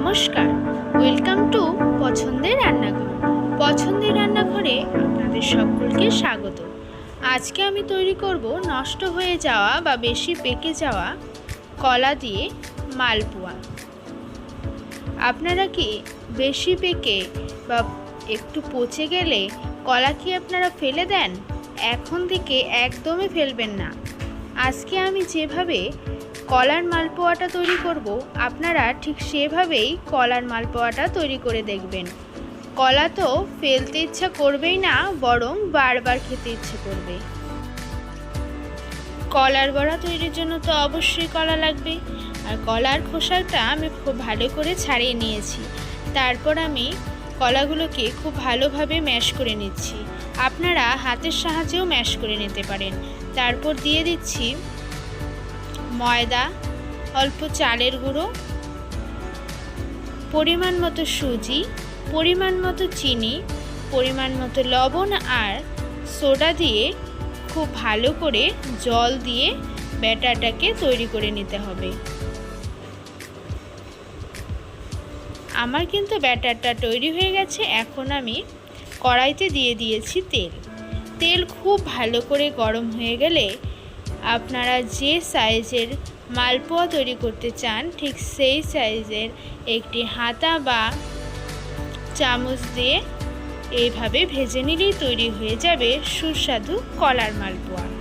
নমস্কার। Welcome to পছন্দের রান্নাঘর। পছন্দের রান্নাঘরে আপনাদের সকলকে স্বাগত। আজকে আমি তৈরি করব নষ্ট হয়ে যাওয়া বা বেশি পেকে যাওয়া কলা দিয়ে মালপোয়া। আপনারা কি বেশি পেকে বা একটু পচে গেলে কলা কি আপনারা ফেলে দেন? এখন থেকে একদমই ফেলবেন না। আজকে আমি যেভাবে কলার মালপোয়াটা তৈরি করব, আপনারা ঠিক সেভাবেই কলার মালপোয়াটা তৈরি করে দেখবেন। কলা তো ফেলতে ইচ্ছা করবেই না, বরং বারবার খেতে ইচ্ছে করবে। কলার বড়া তৈরির জন্য তো অবশ্যই কলা লাগবে, আর কলার খোসাটা আমি খুব ভালো করে ছাড়িয়ে নিয়েছি। তারপর আমি কলাগুলোকে খুব ভালোভাবে ম্যাশ করে নিচ্ছি। আপনারা হাতের সাহায্যেও ম্যাশ করে নিতে পারেন। তারপর দিয়ে দিচ্ছি ময়দা, অল্প চালের গুঁড়ো, পরিমাণ মতো সুজি, পরিমাণ মতো চিনি, পরিমাণ মতো লবণ আর সোডা দিয়ে খুব ভালো করে জল দিয়ে ব্যাটারটাকে তৈরি করে নিতে হবে। আমার কিন্তু ব্যাটারটা তৈরি হয়ে গেছে, এখন আমি কড়াইতে দিয়ে দিয়েছি তেল। তেল খুব ভালো করে গরম হয়ে গেলে আপনারা যে সাইজের মালপোয়া তৈরি করতে চান, ঠিক সেই সাইজের একটি হাতা বা চামচ দিয়ে এইভাবে ভেজে নিলেই তৈরি হয়ে যাবে সুস্বাদু কলার মালপোয়া।